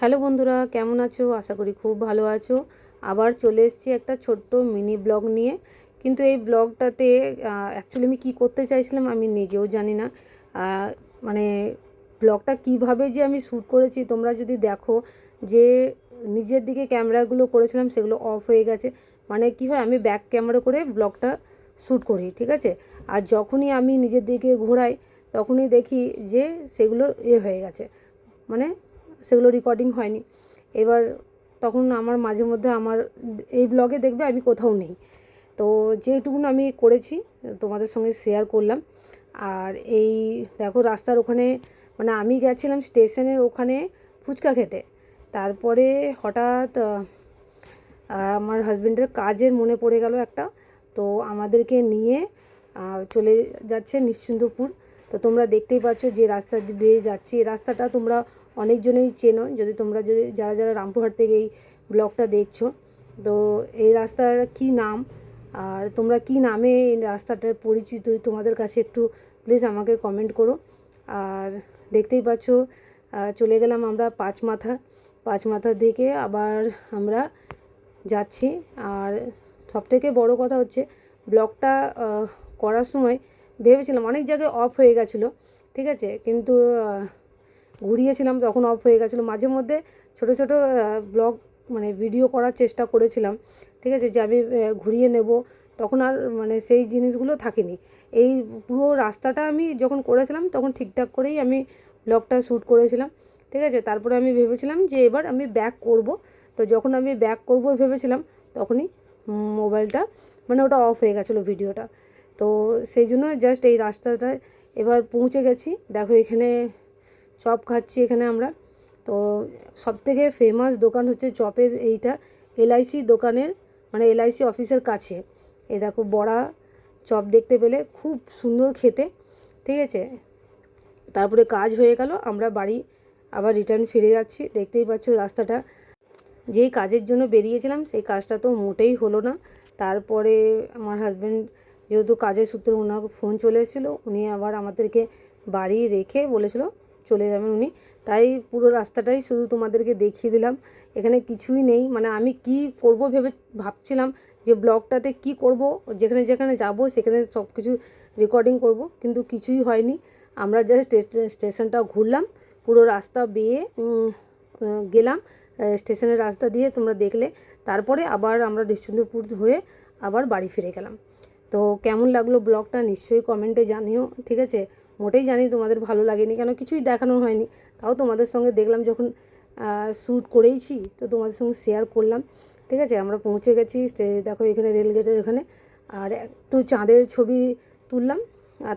Hello বন্ধুরা, কেমন আছো? আশা করি খুব ভালো আছো। আবার চলে এসেছি একটা ছোট্ট মিনি ব্লগ নিয়ে। কিন্তু এই ব্লগটাতে অ্যাকচুয়ালি আমি কী করতে চাইছিলাম আমি নিজেও জানি না। মানে ব্লগটা কীভাবে যে আমি শ্যুট করেছি, তোমরা যদি দেখো যে নিজের দিকে ক্যামেরাগুলো করেছিলাম, সেগুলো অফ হয়ে গেছে। মানে কি হয়, আমি ব্যাক ক্যামেরা করে ব্লগটা শ্যুট করি, ঠিক আছে? আর যখনই আমি নিজের দিকে ঘোরাই, তখনই দেখি যে সেগুলো এ হয়ে গেছে। মানে সেগুলো রেকর্ডিং হয়নি। এবার তখন আমার মাঝে মধ্যে আমার এই ব্লগে দেখবে আমি কোথাও নেই। তো যেটুকুন আমি করেছি, তোমাদের সঙ্গে শেয়ার করলাম। আর এই দেখো রাস্তার ওখানে মানে আমি গেছিলাম স্টেশনের ওখানে ফুচকা খেতে। তারপরে হঠাৎ আমার হাজবেন্ডের কাজের মনে পড়ে গেল একটা। তো আমাদেরকে নিয়ে চলে যাচ্ছে নিশ্চিন্দপুর তো তোমরা দেখতেই পাচ্ছ যে রাস্তা দিয়ে যাচ্ছি। এই রাস্তাটা তোমরা অনেকজনেই চেনো। যদি তোমরা যদি যারা যারা রামপুরহাট থেকে এই ব্লগটা দেখছ, তো এই রাস্তার কি নাম? আর তোমরা কি নামে এই রাস্তাটার পরিচিত? তোমাদের কাছে একটু প্লিজ আমাকে কমেন্ট করো। আর দেখতেই পাচ্ছ চলে গেলাম আমরা পাঁচ মাথা পাঁচ মাথা থেকে আবার আমরা যাচ্ছি। আর সবথেকে বড় কথা হচ্ছে, ব্লগটা করার সময় ভেবেছিলাম অনেক জায়গায় অফ হয়ে গেছিল, ঠিক আছে? কিন্তু ঘুরিয়েছিলাম তখন অফ হয়ে গেছিল। মাঝে মধ্যে ছোট ছোট ব্লগ মানে ভিডিও করার চেষ্টা করেছিলাম। ঠিক আছে, যে আমি ঘুরিয়ে নেব। তখন আর মানে সেই জিনিসগুলো থাকেনি। এই পুরো রাস্তাটা আমি যখন করেছিলাম, তখন ঠিকঠাক করেই আমি ব্লগটা শ্যুট করেছিলাম। ঠিক আছে, তারপরে আমি ভেবেছিলাম যে এবার আমি ব্যাক করব। তো যখন আমি ব্যাক করব ভেবেছিলাম, তখনই মোবাইলটা মানে ওটা অফ হয়ে গেছিল ভিডিওটা তো সেই জন্য জাস্ট এই রাস্তাটায় এবার পৌঁছে গেছি। দেখো এখানে চপ খাচ্ছি এখানে আমরা। তো সবথেকে ফেমাস দোকান হচ্ছে চপের এইটা এলআইসি দোকানের মানে এলআইসি অফিসের কাছে। এ দেখো বড়া চপ দেখতে পেলে, খুব সুন্দর খেতে, ঠিক আছে? তারপরে কাজ হয়ে গেল, আমরা বাড়ি আবার রিটার্ন ফিরে যাচ্ছি। দেখতেই পাচ্ছ রাস্তাটা। যেই কাজের জন্য বেরিয়েছিলাম, সেই কাজটা তো মোটেই হলো না। তারপরে আমার হাজব্যান্ড যেহেতু কাজের সূত্রে ওনার ফোন চলে এসেছিল, উনি আবার আমাদেরকে বাড়ি রেখে বলেছিল চলে যাবেন উনি। তাই পুরো রাস্তাটাই শুধু তোমাদেরকে দেখিয়ে দিলাম। এখানে কিছুই নেই। মানে আমি কি করব ভেবে ভাবছিলাম যে ব্লগটাতে কি করব, যেখানে যেখানে যাব সেখানে সব কিছু রেকর্ডিং করব, কিন্তু কিছুই হয়নি। আমরা জাস্ট স্টেশনটা ঘুরলাম, পুরো রাস্তা বেয়ে গেলাম। স্টেশনের রাস্তা দিয়ে তোমরা দেখলে। তারপরে আবার আমরা নিশ্চিন্তপুর হয়ে আবার বাড়ি ফিরে গেলাম। তো কেমন লাগল ব্লগটা নিশ্চয়ই কমেন্টে জানিও, ঠিক আছে? মোটেই জানি তোমাদের ভালো লাগেনি, কেন কিছুই দেখানো হয়নি। তাও তোমাদের সঙ্গে দেখলাম যখন শ্যুট করেইছি, তো তোমাদের সঙ্গে শেয়ার করলাম। ঠিক আছে, আমরা পৌঁছে গেছি দেখো এখানে রেলগেটের এখানে আর একটু চাঁদের ছবি তুললাম, আর